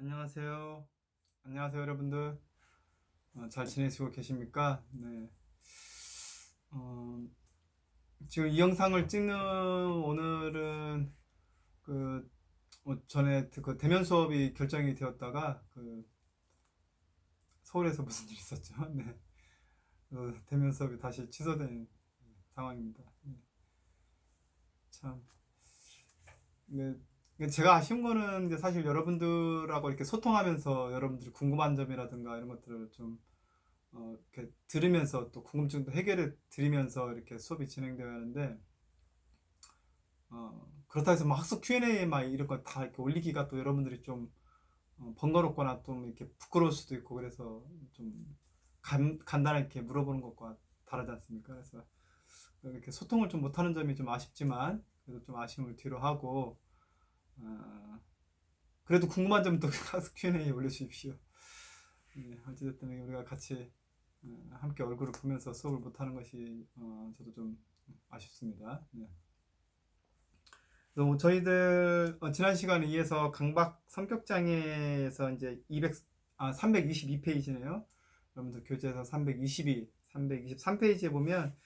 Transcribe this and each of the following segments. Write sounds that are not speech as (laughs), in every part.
안녕하세요. 안녕하세요, 여러분들. 어, 잘 지내시고 계십니까? 네. 어, 지금 이 영상을 찍는 오늘은 그 어, 전에 그 대면 수업이 결정이 되었다가 그 서울에서 무슨 일이 있었죠? (laughs) 네. 그 대면 수업이 다시 취소된 상황입니다. 네. 참. 네. 제가 아쉬운 거는 이제 사실 여러분들하고 이렇게 소통하면서 여러분들이 궁금한 점이라든가 이런 것들을 좀 어, 이렇게 들으면서 또 궁금증도 해결해 드리면서 이렇게 수업이 진행되어야 하는데 어, 그렇다 해서 막 학습 Q&A 막 이런 거 다 이렇게 올리기가 또 여러분들이 좀 어, 번거롭거나 좀 이렇게 부끄러울 수도 있고 그래서 좀 간, 간단하게 물어보는 것과 다르지 않습니까? 그래서 이렇게 소통을 좀 못하는 점이 좀 아쉽지만 그래도 좀 아쉬움을 뒤로 하고 어, 그래도 궁금한 점도 (laughs) 가서 Q&A 올려주십시오. 네, 어찌됐든 우리가 같이 어, 함께 얼굴을 보면서 수업을 못하는 것이 어, 저도 좀 아쉽습니다. 네. 그래서 뭐 저희들 어, 지난 시간에 이어서 강박 성격장애에서 이제 200, 아, 322페이지네요. 여러분들 교재에서 322, 323페이지에 보면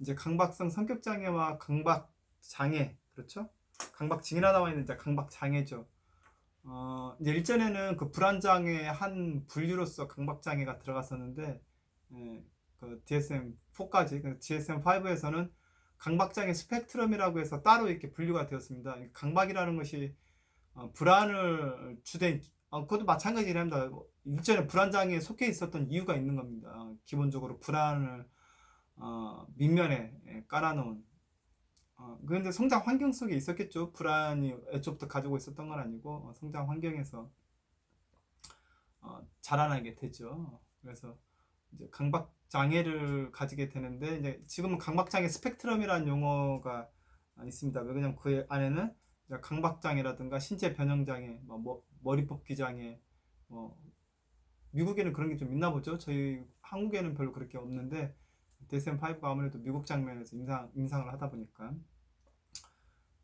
이제 강박성 성격장애와 강박장애, 그렇죠? 강박증이라 나와 있는 이제 강박장애죠. 어, 이제 일전에는 그 불안장애 한 분류로서 강박장애가 들어갔었는데, 예, 그 DSM-4까지, 그 DSM-5에서는 강박장애 스펙트럼이라고 해서 따로 이렇게 분류가 되었습니다. 이 강박이라는 것이 어, 불안을 주된, 어, 그것도 마찬가지랍니다. 일전에 불안장애에 속해 있었던 이유가 있는 겁니다. 기본적으로 불안을 어, 밑면에 예, 깔아놓은 어, 그런데 성장 환경 속에 있었겠죠. 불안이 애초부터 가지고 있었던 건 아니고 어, 성장 환경에서 어, 자라나게 되죠. 그래서 이제 강박 장애를 가지게 되는데 이제 지금은 강박 장애 스펙트럼이라는 용어가 있습니다. 왜냐면 그 안에는 강박 장애라든가 신체 변형 장애, 뭐, 뭐 머리 뽑기 장애, 뭐 미국에는 그런 게 좀 있나 보죠. 저희 한국에는 별로 그렇게 없는데 DSM-5가 아무래도 미국 장면에서 임상, 임상을 하다 보니까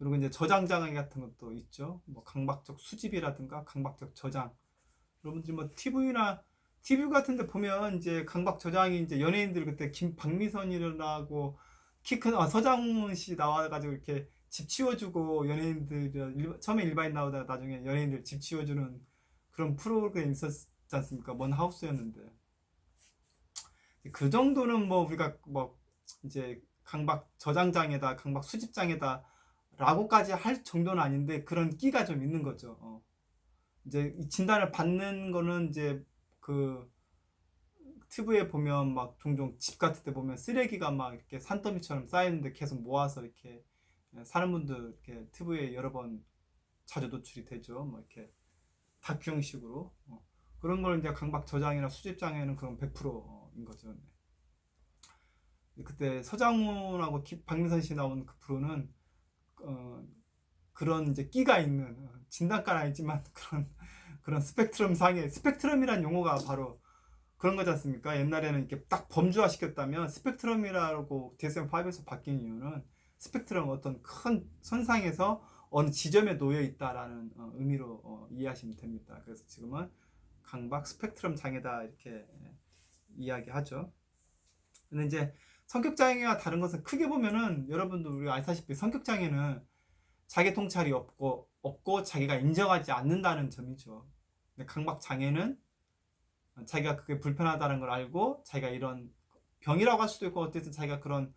그리고 이제 저장 장애 같은 것도 있죠. 뭐 강박적 수집이라든가 강박적 저장. 여러분들이 뭐 TV나 TV 같은 데 보면 이제 강박 저장이 이제 연예인들 그때 김 박미선이라고 키 큰 아, 서장훈 씨 나와가지고 이렇게 집 치워주고 연예인들 일, 처음에 일반인 나오다가 나중에 연예인들 집 치워주는 그런 프로그램 있었지 않습니까? 먼 하우스였는데 그 정도는 뭐 우리가 뭐 이제 강박 저장장애다, 강박 수집장애다 라고까지 할 정도는 아닌데 그런 끼가 좀 있는 거죠. 어. 이제 이 진단을 받는 거는 이제 그 TV에 보면 막 종종 집 같은 데 보면 쓰레기가 막 이렇게 산더미처럼 쌓이는데 계속 모아서 이렇게 사는 분들 이렇게 TV에 여러 번 자주 노출이 되죠. 뭐 이렇게 다큐 형식으로 어. 그런 걸 이제 강박 저장이나 수집 장애는 그런 100%인 거죠. 네. 그때 서장훈하고 기- 박민선 씨 나온 그 프로는 어, 그런 이제 끼가 있는 어, 진단가는 아니지만 (laughs) 그런 그런 스펙트럼 상의 스펙트럼이란 용어가 바로 그런 거지 않습니까? 옛날에는 이렇게 딱 범주화 시켰다면 스펙트럼이라고 DSM-5에서 바뀐 이유는 스펙트럼 어떤 큰 선상에서 어느 지점에 놓여 있다라는 어, 의미로 어, 이해하시면 됩니다. 그래서 지금은 강박 스펙트럼 장애다 이렇게 이야기하죠. 근데 이제 성격 장애와 다른 것은 크게 보면은 여러분도 우리가 아시다시피 성격 장애는 자기 통찰이 없고 없고 자기가 인정하지 않는다는 점이죠. 강박 장애는 자기가 그게 불편하다는 걸 알고 자기가 이런 병이라고 할 수도 있고 어쨌든 자기가 그런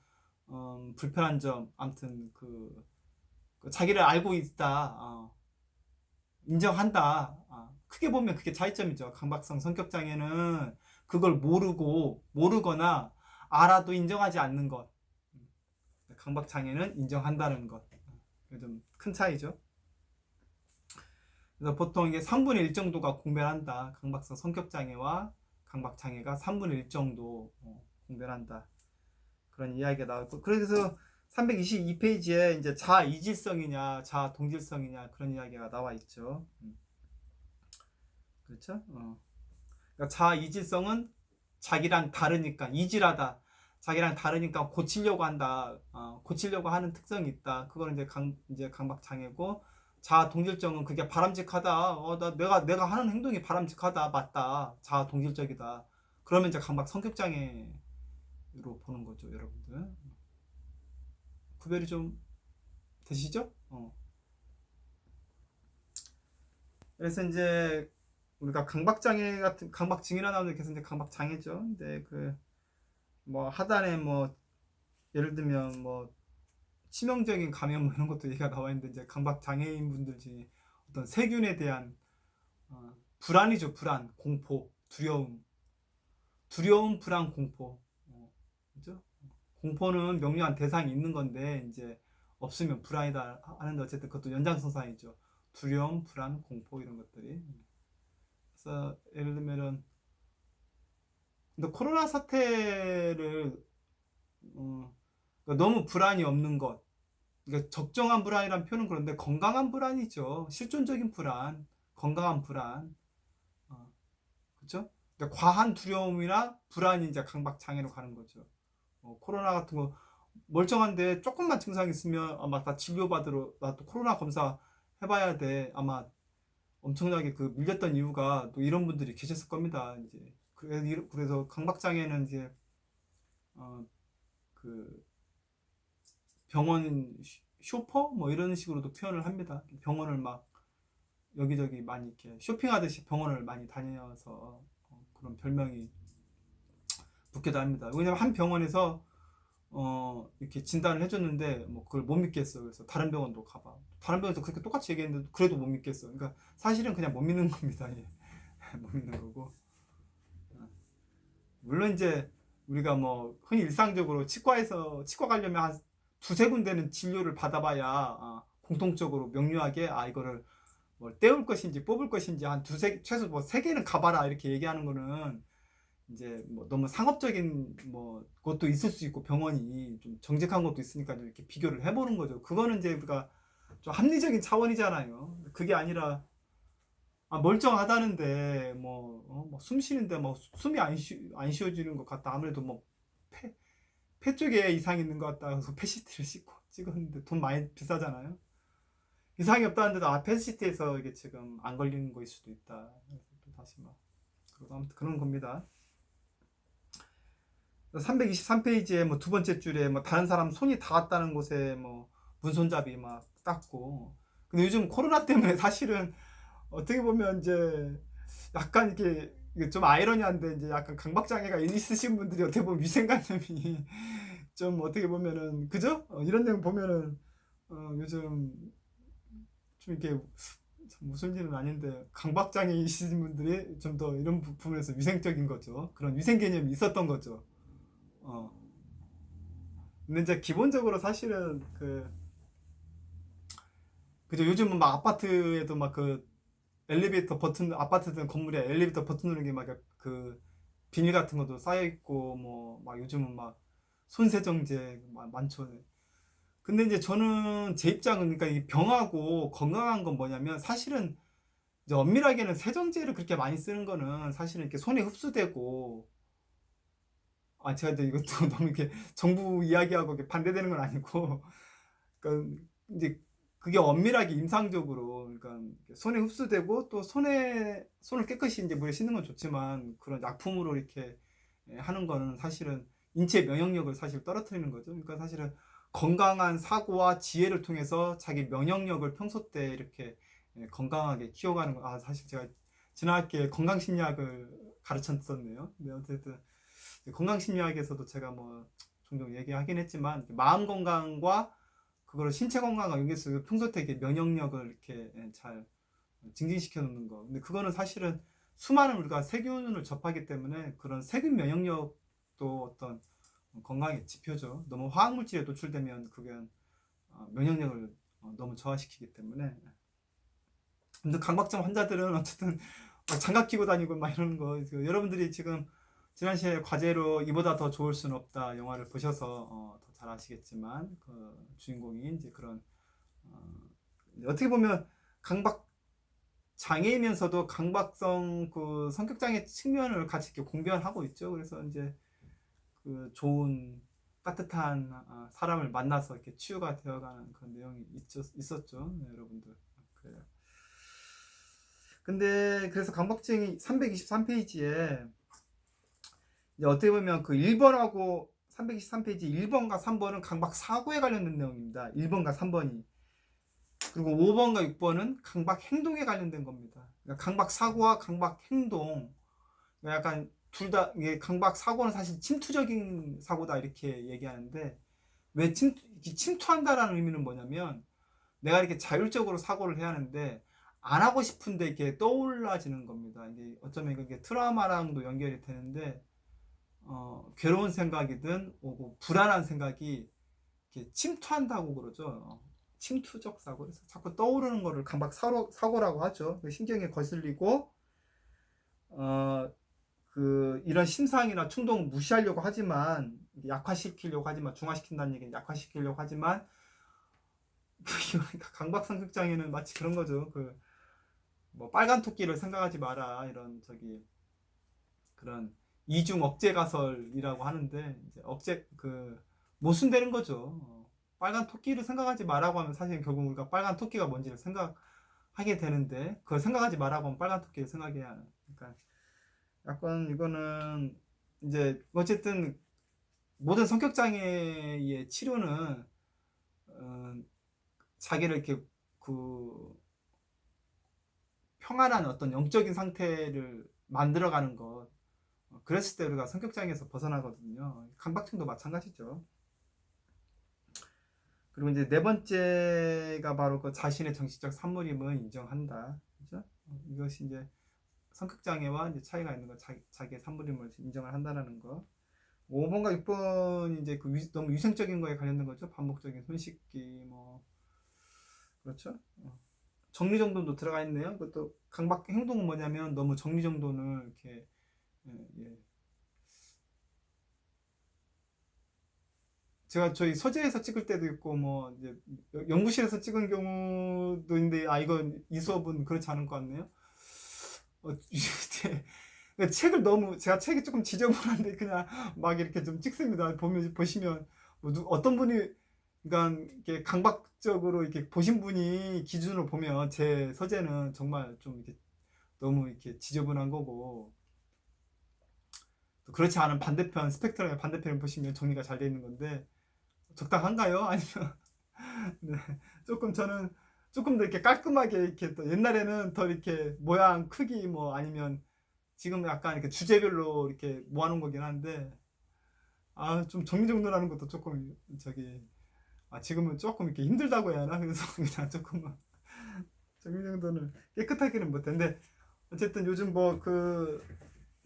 음, 불편한 점 아무튼 그, 그 자기를 알고 있다 어, 인정한다 어, 크게 보면 그게 차이점이죠 강박성 성격 장애는 그걸 모르고 모르거나 알아도 인정하지 않는 것. 강박 장애는 인정한다는 것. 좀 큰 차이죠. 그래서 보통 이게 3분의 1 정도가 공별한다. 강박성 성격 장애와 강박 장애가 3분의 1 정도 어, 공별한다. 그런 이야기가 나왔고 그래서 322페이지에 이제 자아 이질성이냐, 자아 동질성이냐 그런 이야기가 나와 있죠. 음. 그렇죠? 어. 그러니까 자아 이질성은 자기랑 다르니까 이질하다. 자기랑 다르니까 고치려고 한다. 어, 고치려고 하는 특성이 있다. 그거는 이제 강 이제 강박 장애고 자아 동질적은 그게 바람직하다. 어, 나 내가 내가 하는 행동이 바람직하다. 맞다. 자아 동질적이다. 그러면 이제 강박 성격 장애로 보는 거죠, 여러분들. 구별이 좀 되시죠? 어. 그래서 이제 우리가 강박 장애 같은 강박 증이라 나오는 게 이제 강박 장애죠. 근데 그 뭐 하단에 뭐 예를 들면 뭐 치명적인 감염 뭐 이런 것도 얘기가 나와 있는데 이제 강박 장애인 분들 중에 어떤 세균에 대한 어, 불안이죠 불안 공포 두려움. 두려움 불안 공포. 어, 그죠? 공포는 명료한 대상이 있는 건데 이제 없으면 불안이다 하는데 어쨌든 그것도 연장선상이죠. 두려움 불안 공포 이런 것들이. 그래서 예를 들면은 근데 코로나 사태를 어, 너무 불안이 없는 것. 그러니까 적정한 불안이란 표현은 그런데 건강한 불안이죠. 실존적인 불안, 건강한 불안. 어, 그렇죠? 그러니까 과한 두려움이나 불안이 이제 강박 장애로 가는 거죠. 어, 코로나 같은 거 멀쩡한데 조금만 증상 있으면 아마 다 진료받으러 나 또 코로나 검사 해봐야 돼. 아마 엄청나게 그 밀렸던 이유가 또 이런 분들이 계셨을 겁니다. 이제 그래서 그래서 강박 장애는 이제 어, 그 병원 쇼- 쇼퍼 뭐 이런 식으로도 표현을 합니다. 병원을 막 여기저기 많이 이렇게 쇼핑하듯이 병원을 많이 다녀서 어, 그런 별명이 붙기도 합니다. 왜냐면 한 병원에서 어 이렇게 진단을 해줬는데 뭐 그걸 못 믿겠어. 그래서 다른 병원도 가봐. 다른 병원에서 그렇게 똑같이 얘기했는데 그래도 못 믿겠어. 그러니까 사실은 그냥 못 믿는 겁니다. 예. (laughs) 못 믿는 거고. 어. 물론 이제 우리가 뭐 흔히 일상적으로 치과에서 치과 가려면 한 두세 군데는 진료를 받아봐야 아, 공통적으로 명료하게 아 이거를 뭐 떼울 것인지 뽑을 것인지 한 두세 최소 뭐 세 개는 가봐라 이렇게 얘기하는 거는 이제 뭐 너무 상업적인 뭐 것도 있을 수 있고 병원이 좀 정직한 것도 있으니까 이렇게 비교를 해보는 거죠. 그거는 이제 우리가 좀 합리적인 차원이잖아요. 그게 아니라 아, 멀쩡하다는데 뭐, 어, 뭐 숨 쉬는데 뭐 숨이 안, 쉬, 안 쉬어지는 것 같다. 아무래도 뭐 폐, 폐 쪽에 이상이 있는 것 같다. 그래서 패시티를 씻고 찍었는데 돈 많이 비싸잖아요. 이상이 없다는데도 아 패시티에서 이게 지금 안 걸리는 거일 수도 있다. 다시 막 그러고 아무튼 그런 겁니다. 323페이지에 뭐 두 번째 줄에 뭐 다른 사람 손이 닿았다는 곳에 뭐 문손잡이 막 닦고 근데 요즘 코로나 때문에 사실은 어떻게 보면 이제 약간 이렇게 좀 아이러니한데 이제 약간 강박장애가 있으신 분들이 어떻게 보면 위생관념이 (laughs) 좀 어떻게 보면은 그죠? 어, 이런 내용 보면은 어, 요즘 좀 이렇게 참 무슨 일은 아닌데 강박장애 있으신 분들이 좀 더 이런 부분에서 위생적인 거죠. 그런 위생 개념이 있었던 거죠. 어. 근데 이제 기본적으로 사실은 그 그죠 요즘은 막 아파트에도 막 그 엘리베이터 버튼 아파트든 건물에 엘리베이터 버튼 누르는 게 막 그 비닐 같은 것도 쌓여 있고 뭐 막 요즘은 막 손세정제 막 많죠. 근데 이제 저는 제 입장은 그러니까 이 병하고 건강한 건 뭐냐면 사실은 이제 엄밀하게는 세정제를 그렇게 많이 쓰는 거는 사실은 이렇게 손에 흡수되고 아 제가 이제 이것도 (laughs) 너무 이렇게 정부 이야기하고 이렇게 반대되는 건 아니고 (laughs) 그러니까 이제 그게 엄밀하게 임상적으로 그러니까 손에 흡수되고 또 손에 손을 깨끗이 이제 물에 씻는 건 좋지만 그런 약품으로 이렇게 예, 하는 거는 사실은 인체 면역력을 사실 떨어뜨리는 거죠. 그러니까 사실은 건강한 사고와 지혜를 통해서 자기 면역력을 평소 때 이렇게 예, 건강하게 키워가는 거. 아 사실 제가 지난 학기에 건강심리학을 가르쳤었네요. 근데 어쨌든 건강심리학에서도 제가 뭐 종종 얘기하긴 했지만 마음 건강과 그거를 신체 건강과 연계해서 평소 때 면역력을 이렇게 예, 잘 증진시켜 놓는 거. 근데 그거는 사실은 수많은 우리가 세균을 접하기 때문에 그런 세균 면역력도 어떤 건강의 지표죠. 너무 화학 물질에 노출되면 그게 어, 면역력을 어, 너무 저하시키기 때문에. 근데 강박증 환자들은 (laughs) 어쨌든 막 장갑 끼고 다니고 막 이러는 거. 그 여러분들이 지금 지난 시에 과제로 이보다 더 좋을 수는 없다 영화를 보셔서 어, 더 잘 아시겠지만 그 주인공이 이제 그런 어, 어떻게 보면 강박 장애이면서도 강박성 그 성격 장애 측면을 같이 이렇게 공변하고 있죠. 그래서 이제 그 좋은 따뜻한 아, 사람을 만나서 이렇게 치유가 되어가는 그런 내용이 있었, 있었 죠. 네, 여러분들. 그래요. 근데 그래서 강박증이 323페이지에 이제 어떻게 보면 그 1번하고 323페이지 1번과 3번은 강박 사고에 관련된 내용입니다. 1번과 3번이. 그리고 5번과 6번은 강박 행동에 관련된 겁니다. 그러니까 강박 사고와 강박 행동. 그러니까 약간 둘 다, 강박 사고는 사실 침투적인 사고다 이렇게 얘기하는데 왜 침, 침투한다라는 의미는 뭐냐면 내가 이렇게 자율적으로 사고를 해야 하는데 안 하고 싶은데 이렇게 떠올라지는 겁니다. 이게 어쩌면 이게 트라우마랑도 연결이 되는데 어, 괴로운 생각이든 오고 불안한 생각이 침투한다고 그러죠. 어, 침투적 사고. 그래서 자꾸 떠오르는 거를 강박 사고, 사고라고 하죠. 그 신경에 거슬리고 어, 그 이런 심상이나 충동을 무시하려고 하지만 약화시키려고 하지만 중화시킨다는 얘기는 약화시키려고 하지만 (laughs) 강박상극장애는 마치 그런 거죠. 그 뭐 빨간 토끼를 생각하지 마라 이런 저기 그런 이중 억제 가설이라고 하는데 이제 억제 그 모순되는 거죠. 어, 빨간 토끼를 생각하지 마라고 하면 사실 결국 우리가 빨간 토끼가 뭔지를 생각하게 되는데 그걸 생각하지 마라고 하면 빨간 토끼를 생각해야 하는. 그러니까 약간 이거는 이제 어쨌든 모든 성격 장애의 치료는 어, 자기를 이렇게 그 평안한 어떤 영적인 상태를 만들어가는 것 어, 그랬을 때 우리가 성격장애에서 벗어나거든요. 강박증도 마찬가지죠. 그리고 이제 네 번째가 바로 그 자신의 정신적 산물임을 인정한다. 그죠? 어, 이것이 이제 성격장애와 이제 차이가 있는 거, 자기, 자기의 산물임을 인정을 한다는 거. 5번과 6번 이제 그 위, 너무 위생적인 거에 관련된 거죠. 반복적인 손 씻기, 뭐. 그렇죠? 어. 정리정돈도 들어가 있네요. 그것도 강박 행동은 뭐냐면 너무 정리정돈을 이렇게 예, 예. 제가 저희 서재에서 찍을 때도 있고 뭐 이제 연구실에서 찍은 경우도 있는데 아 이건 이 수업은 그렇지 않은 것 같네요. 어, 책을 너무 제가 책이 조금 지저분한데 그냥 막 이렇게 좀 찍습니다. 보면 보시면 뭐 누, 어떤 분이 그러니까 이렇게 강박적으로 이렇게 보신 분이 기준으로 보면 제 서재는 정말 좀 이렇게 너무 이렇게 지저분한 거고 그렇지 않은 반대편 스펙트럼의 반대편을 보시면 정리가 잘 되어 있는 건데 적당한가요? (laughs) 아니면 네, 조금 저는 조금 더 이렇게 깔끔하게 이렇게 또 옛날에는 더 이렇게 모양 크기 뭐 아니면 지금 약간 이렇게 주제별로 이렇게 모아놓은 거긴 한데 아 좀 정리정돈하는 것도 조금 저기 아 지금은 조금 이렇게 힘들다고 해야 하나 그래서 (laughs) 그냥 조금만 정리정돈을 깨끗하게는 못했는데 어쨌든 요즘 뭐그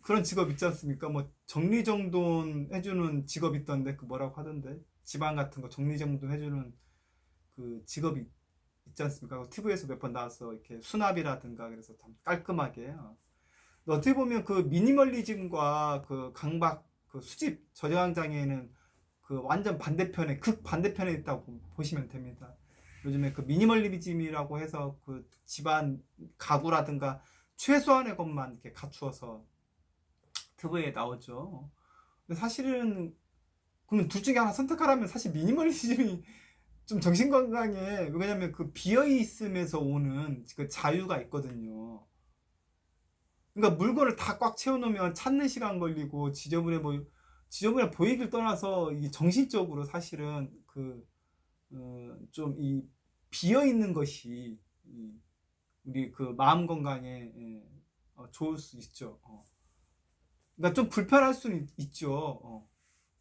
그런 직업 있지 않습니까? 뭐 정리정돈 해주는 직업 있던데 그 뭐라고 하던데 집안 같은 거 정리정돈 해주는 그 직업이 있지 않습니까? TV에서 몇 번 나와서 이렇게 수납이라든가 그래서 참 깔끔하게 어. 어떻게 보면 그 미니멀리즘과 그 강박 그 수집 저저항 장애는 그 완전 반대편에 극 반대편에 있다고 보시면 됩니다. 요즘에 그 미니멀리즘이라고 해서 그 집안 가구라든가 최소한의 것만 이렇게 갖추어서 TV에 나오죠. 근데 사실은 그러면 둘 중에 하나 선택하라면 사실 미니멀리즘이 좀 정신 건강에 왜냐면 그 비어 있음에서 오는 그 자유가 있거든요. 그러니까 물건을 다 꽉 채워놓으면 찾는 시간 걸리고 지저분해 보이 지저분해 보이길 떠나서 이 정신적으로 사실은 그좀이 비어 있는 것이 우리 그 마음 건강에 예, 어, 좋을 수 있죠. 어. 그러니까 좀 불편할 수는 있죠. 어.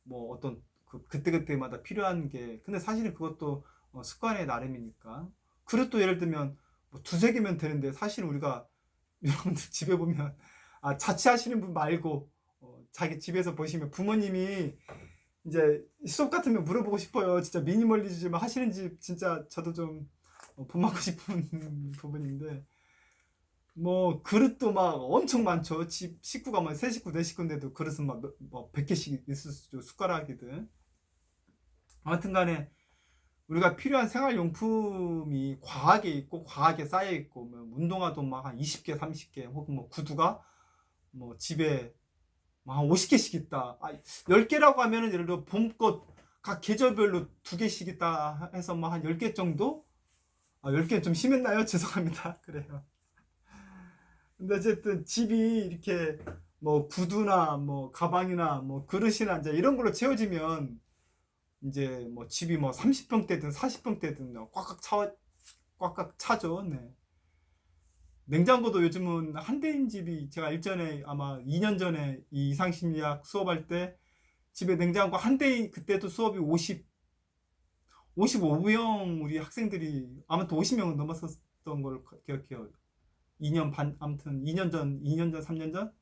뭐 어떤 그 그때그때마다 필요한 게 근데 사실은 그것도 어, 습관의 나름이니까 그릇도 예를 들면 뭐 두세 개면 되는데 사실 우리가 (laughs) 여러분들 집에 보면 아 자취하시는 분 말고 어, 자기 집에서 보시면 부모님이 이제 수업 같으면 물어보고 싶어요. 진짜 미니멀리즘 하시는지 진짜 저도 좀 어, 본받고 싶은 (laughs) 부분인데 뭐 그릇도 막 엄청 많죠. 집 식구가 막 세 식구 네 식구인데도 그릇은 막뭐 100개씩 있을 수 있죠. 숟가락이든. 아무튼 간에 우리가 필요한 생활용품이 과하게 있고 과하게 쌓여 있고 뭐 운동화도 막 한 20개, 30개 혹은 뭐 구두가 뭐 집에 한 50개씩 있다. 아, 10개라고 하면은 예를 들어 봄꽃 각 계절별로 두 개씩 있다 해서 뭐한 10개 정도? 아, 10개 좀 심했나요? (laughs) 죄송합니다. 그래요. 근데 어쨌든 집이 이렇게 뭐 구두나 뭐 가방이나 뭐 그릇이나 이제 이런 걸로 채워지면 이제 뭐 집이 뭐 30평대든 40평대든 꽉꽉 차 꽉꽉 차죠. 네. 냉장고도 요즘은 한 대인 집이 제가 일전에 아마 2년 전에 이 이상 심리학 수업할 때 집에 냉장고 한 대인 그때도 수업이 50 55명 우리 학생들이 아무튼 50명은 넘었었던 걸 기억해요. 2년 반 아무튼 2년 전 2년 전 3년 전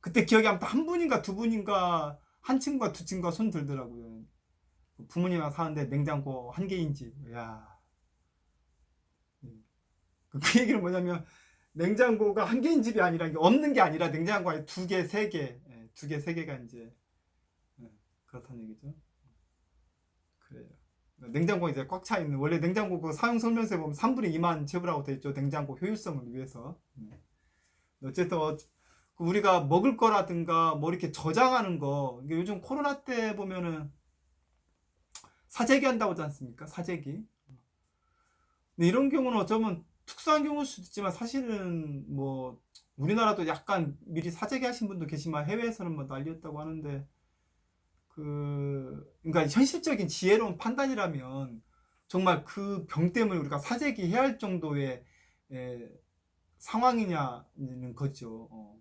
그때 기억이 아무튼 한 분인가 두 분인가 한 친구가 두 친구가 손 들더라고요. 부모님이랑 사는데 냉장고 한 개인 집. 야. 그 얘기는 뭐냐면 냉장고가 한 개인 집이 아니라 없는 게 아니라 냉장고에 두 개, 세 개, 예, 두 개, 세 개가 이제 예, 그렇다는 얘기죠. 그래요. 냉장고 이제 꽉 차 있는 원래 냉장고 그 사용 설명서에 보면 3분의 2만 채우라고 돼 있죠. 냉장고 효율성을 위해서. 네. 어쨌든 어, 그 우리가 먹을 거라든가 뭐 이렇게 저장하는 거 이게 요즘 코로나 때 보면은 사재기 한다고 하지 않습니까? 사재기. 근데 이런 경우는 어쩌면 특수한 경우일 수도 있지만 사실은 뭐 우리나라도 약간 미리 사재기 하신 분도 계시지만 해외에서는 뭐 난리였다고 하는데 그 그러니까 현실적인 지혜로운 판단이라면 정말 그 병 때문에 우리가 사재기 해야 할 정도의 에, 상황이냐는 거죠. 어.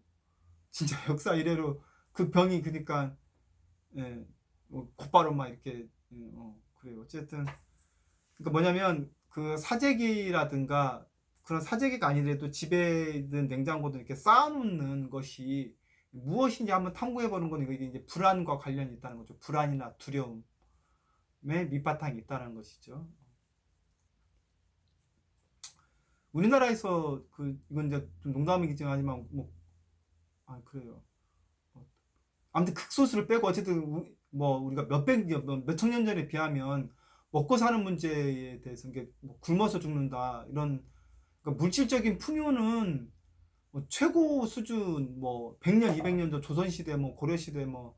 진짜 (laughs) 역사 이래로 그 병이 그러니까 예, 뭐 곧바로 막 이렇게 예, 어, 그래요. 어쨌든 그러니까 뭐냐면 그 사재기라든가 그런 사재기가 아니더라도 집에 있는 냉장고도 이렇게 쌓아놓는 것이 무엇인지 한번 탐구해 보는 건 이게 이제 불안과 관련이 있다는 거죠. 불안이나 두려움의 밑바탕이 있다는 것이죠. 우리나라에서 그 이건 이제 좀 농담이긴 하지만 뭐 아 그래요. 아무튼 극소수를 빼고 어쨌든 뭐 우리가 몇백 몇천 년 전에 비하면 먹고 사는 문제에 대해서 이게 뭐 굶어서 죽는다 이런 그러니까 물질적인 풍요는 뭐 최고 수준 뭐 100년 200년 전 조선 시대 뭐 고려 시대 뭐,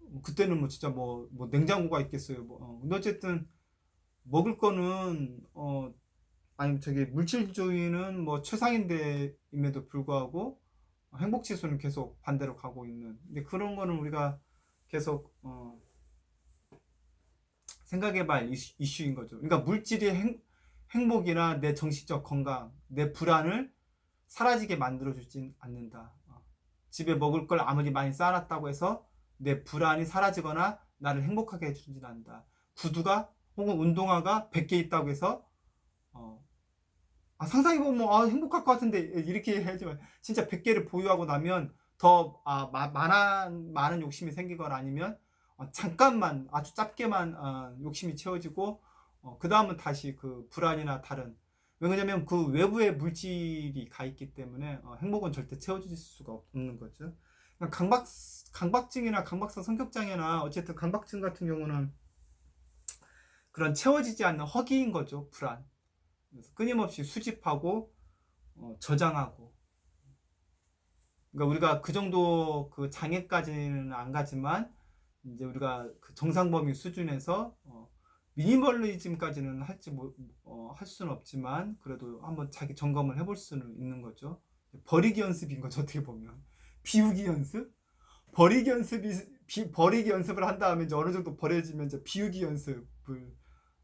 뭐 그때는 뭐 진짜 뭐, 뭐 냉장고가 있겠어요. 뭐 어. 근데 어쨌든 먹을 거는 어 아니 저기 물질주의는 뭐 최상인데임에도 불구하고 행복 지수는 계속 반대로 가고 있는. 근데 그런 거는 우리가 계속 어 생각해봐야 이슈, 이슈인 거죠. 그러니까 물질이 행, 행복이나 내 정신적 건강, 내 불안을 사라지게 만들어주진 않는다. 어. 집에 먹을 걸 아무리 많이 쌓아놨다고 해서 내 불안이 사라지거나 나를 행복하게 해주진 않는다. 구두가 혹은 운동화가 100개 있다고 해서 어, 아, 상상해보면 아, 행복할 것 같은데 이렇게 해야지만 진짜 100개를 보유하고 나면 더 아, 마, 많은, 많은 욕심이 생기거나 아니면 어, 잠깐만 아주 짧게만 어, 욕심이 채워지고 어, 그 다음은 다시 그 불안이나 다른 왜냐면 그 외부에 물질이 가 있기 때문에 어, 행복은 절대 채워질 수가 없는 거죠. 그러니까 강박 강박증이나 강박성 성격 장애나 어쨌든 강박증 같은 경우는 그런 채워지지 않는 허기인 거죠. 불안. 끊임없이 수집하고 어, 저장하고. 그러니까 우리가 그 정도 그 장애까지는 안 가지만 이제 우리가 그 정상 범위 수준에서 어, 미니멀리즘까지는 할지 뭐, 어, 할 수는 없지만 그래도 한번 자기 점검을 해볼 수는 있는 거죠. 버리기 연습인 거죠 어떻게 보면 비우기 연습, 버리기 연습이 비, 버리기 연습을 한 다음에 이제 어느 정도 버려지면 이제 비우기 연습을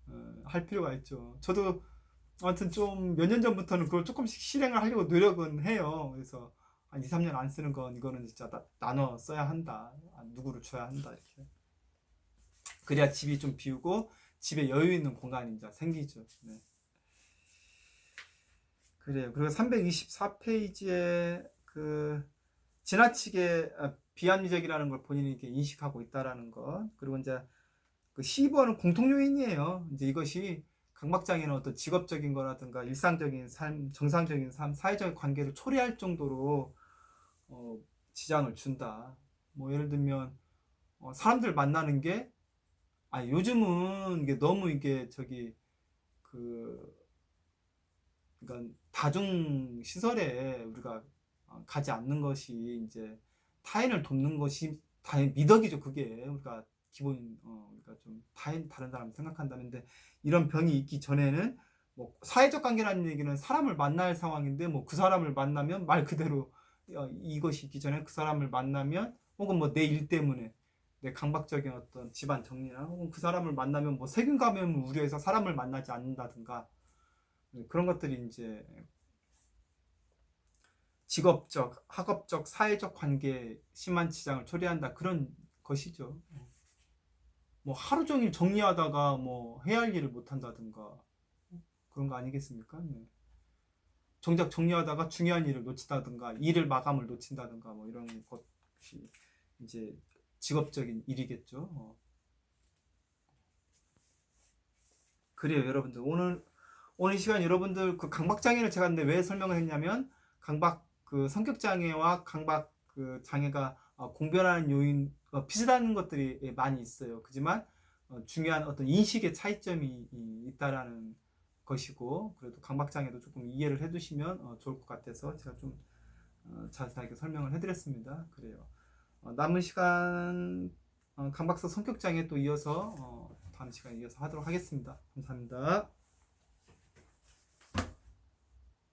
어, 할 필요가 있죠. 저도 아무튼 좀 몇 년 전부터는 그걸 조금씩 실행을 하려고 노력은 해요. 그래서 한 2, 3년 안 쓰는 건 이거는 진짜 나, 나눠 써야 한다. 아, 누구를 줘야 한다 이렇게. 그래야 집이 좀 비우고 집에 여유 있는 공간이 이제 생기죠. 네. 그래요. 그리고 324페이지에 그 지나치게 아, 비합리적이라는 걸 본인이 이렇게 인식하고 있다라는 것. 그리고 이제 그 12번은 공통 요인이에요. 이제 이것이 강박장애는 어떤 직업적인 거라든가 일상적인 삶, 정상적인 삶, 사회적 관계를 초래할 정도로 어, 지장을 준다. 뭐 예를 들면 어, 사람들 만나는 게 아, 요즘은 이게 너무 이게 저기 그 그러니까 다중 시설에 우리가 어, 가지 않는 것이 이제 타인을 돕는 것이 당연히 미덕이죠. 그게 우리가 기본 어 그러니까 좀 다른 다른 사람 생각한다는데 이런 병이 있기 전에는 뭐 사회적 관계라는 얘기는 사람을 만날 상황인데 뭐 그 사람을 만나면 말 그대로 어, 이것이 있기 전에 그 사람을 만나면 혹은 뭐 내 일 때문에 내 강박적인 어떤 집안 정리나 혹은 그 사람을 만나면 뭐 세균 감염을 우려해서 사람을 만나지 않는다든가 네, 그런 것들이 이제 직업적, 학업적, 사회적 관계에 심한 지장을 초래한다 그런 것이죠. 뭐 하루 종일 정리하다가 뭐 해야 할 일을 못 한다든가 그런 거 아니겠습니까? 네. 정작 정리하다가 중요한 일을 놓친다든가 일을 마감을 놓친다든가 뭐 이런 것이 이제 직업적인 일이겠죠. 어. 그래요, 여러분들 오늘 오늘 이 시간 여러분들 그 강박 장애를 제가 근데 왜 설명을 했냐면 강박 그 성격 장애와 강박 그 장애가 어, 공변하는 요인 어, 비슷한 것들이 예, 많이 있어요. 그지만 어, 중요한 어떤 인식의 차이점이 이- 있다라는 것이고 그래도 강박 장애도 조금 이해를 해두시면 어, 좋을 것 같아서 제가 좀 어, 자세하게 설명을 해드렸습니다. 그래요. 어, 남은 시간 어, 강박성 성격 장애 또 이어서 어, 다음 시간에 이어서 하도록 하겠습니다. 감사합니다.